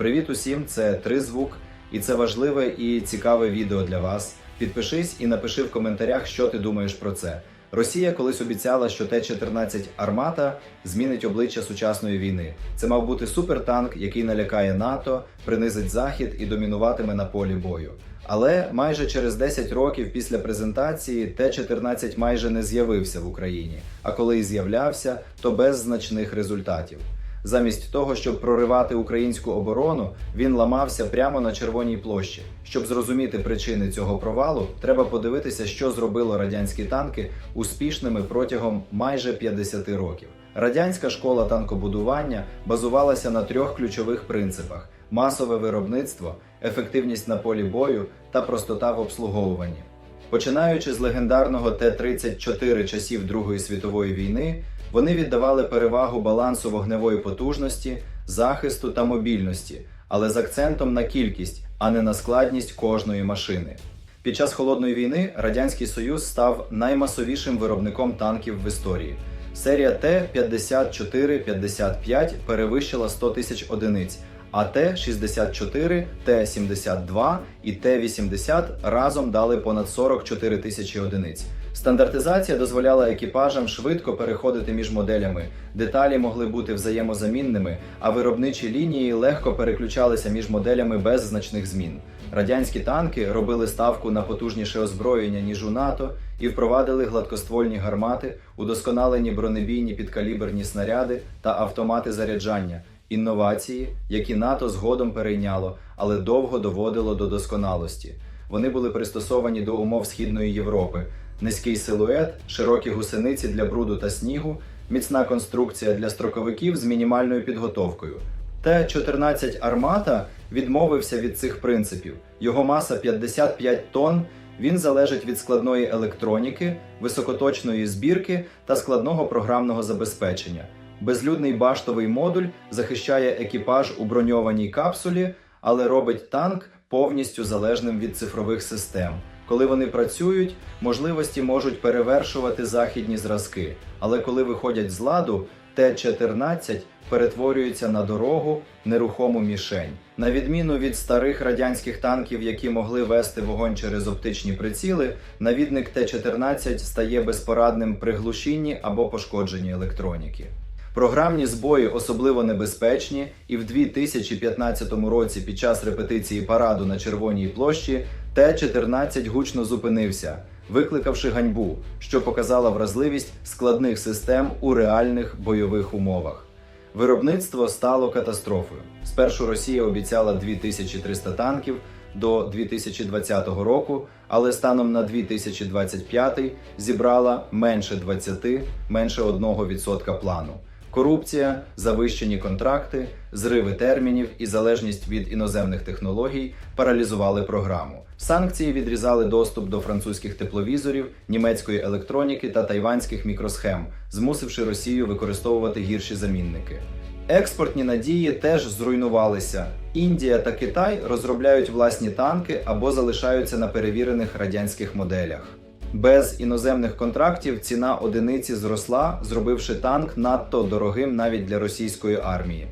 Привіт усім! Це Тризвук, і це важливе і цікаве відео для вас. Підпишись і напиши в коментарях, що ти думаєш про це. Росія колись обіцяла, що Т-14 Армата змінить обличчя сучасної війни. Це мав бути супертанк, який налякає НАТО, принизить захід і домінуватиме на полі бою. Але майже через 10 років після презентації Т-14 майже не з'явився в Україні. А коли і з'являвся, то без значних результатів. Замість того, щоб проривати українську оборону, він ламався прямо на червоній площі. Щоб зрозуміти причини цього провалу, треба подивитися, що зробило радянські танки успішними протягом майже 50 років. Радянська школа танкобудування базувалася на трьох ключових принципах: масове виробництво, ефективність на полі бою та простота в обслуговуванні. Починаючи з легендарного Т-34 часів Другої світової війни, вони віддавали перевагу балансу вогневої потужності, захисту та мобільності, але з акцентом на кількість, а не на складність кожної машини. Під час холодної війни Радянський Союз став наймасовішим виробником танків в історії. Серія Т-54-55 перевищила 100 тисяч одиниць, а Т-64, Т-72 і Т-80 разом дали понад 44 тисячі одиниць. Стандартизація дозволяла екіпажам швидко переходити між моделями. Деталі могли бути взаємозамінними, а виробничі лінії легко переключалися між моделями без значних змін. Радянські танки робили ставку на потужніше озброєння ніж у НАТО і впровадили гладкоствольні гармати, удосконалені бронебійні підкаліберні снаряди та автомати заряджання, інновації, які НАТО згодом перейняло, але довго доводило до досконалості. Вони були пристосовані до умов Східної Європи. Низький силует, широкі гусениці для бруду та снігу, міцна конструкція для строковиків з мінімальною підготовкою. Т-14 Армата відмовився від цих принципів. Його маса 55 тонн. Він залежить від складної електроніки, високоточної збірки та складного програмного забезпечення. Безлюдний баштовий модуль захищає екіпаж у броньованій капсулі, але робить танк повністю залежним від цифрових систем. Коли вони працюють, можливості можуть перевершувати західні зразки. Але коли виходять з ладу, Т-14 перетворюється на дорогу, нерухому мішень. На відміну від старих радянських танків, які могли вести вогонь через оптичні приціли, навідник Т-14 стає безпорадним при глушінні або пошкодженні електроніки. Програмні збої особливо небезпечні, і в 2015 році під час репетиції параду на Червоній площі Т-14 гучно зупинився, викликавши ганьбу, що показала вразливість складних систем у реальних бойових умовах. Виробництво стало катастрофою. Спершу Росія обіцяла 2300 танків до 2020 року, але станом на 2025 зібрала менше 20, менше 1% плану. Корупція, завищені контракти, зриви термінів і залежність від іноземних технологій паралізували програму. Санкції відрізали доступ до французьких тепловізорів, німецької електроніки та тайванських мікросхем, змусивши Росію використовувати гірші замінники. Експортні надії теж зруйнувалися. Індія та Китай розробляють власні танки або залишаються на перевірених радянських моделях. Без іноземних контрактів ціна одиниці зросла, зробивши танк надто дорогим навіть для російської армії.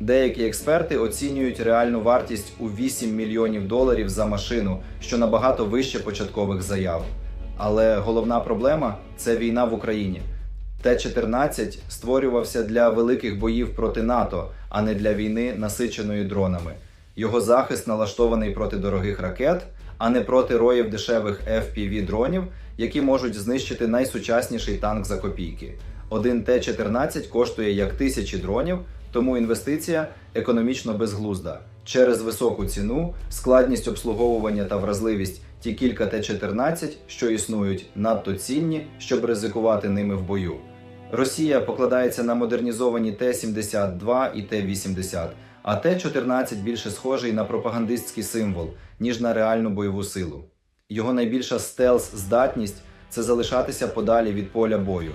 Деякі експерти оцінюють реальну вартість у 8 мільйонів доларів за машину, що набагато вище початкових заяв. Але головна проблема це війна в Україні. Т-14 створювався для великих боїв проти НАТО, а не для війни, насиченої дронами. Його захист налаштований проти дорогих ракет, а не проти роїв дешевих fpv дронів, які можуть знищити найсучасніший танк за копійки. Один Т-14 коштує як тисячі дронів, тому інвестиція економічно безглузда. Через високу ціну, складність обслуговування та вразливість ті кілька Т-14, що існують, надто цінні, щоб ризикувати ними в бою. Росія покладається на модернізовані Т-72 і Т-80, а Т-14 більше схожий на пропагандистський символ, ніж на реальну бойову силу. Його найбільша стелс-здатність це залишатися подалі від поля бою.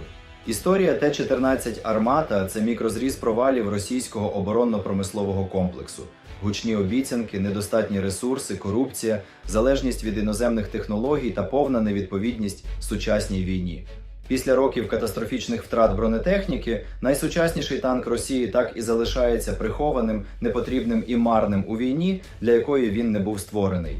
Історія Т-14 Армата це мікрозріз провалів російського оборонно-промислового комплексу. Гучні обіцянки, недостатні ресурси, корупція, залежність від іноземних технологій та повна невідповідність сучасній війні. Після років катастрофічних втрат бронетехніки найсучасніший танк Росії так і залишається прихованим, непотрібним і марним у війні, для якої він не був створений.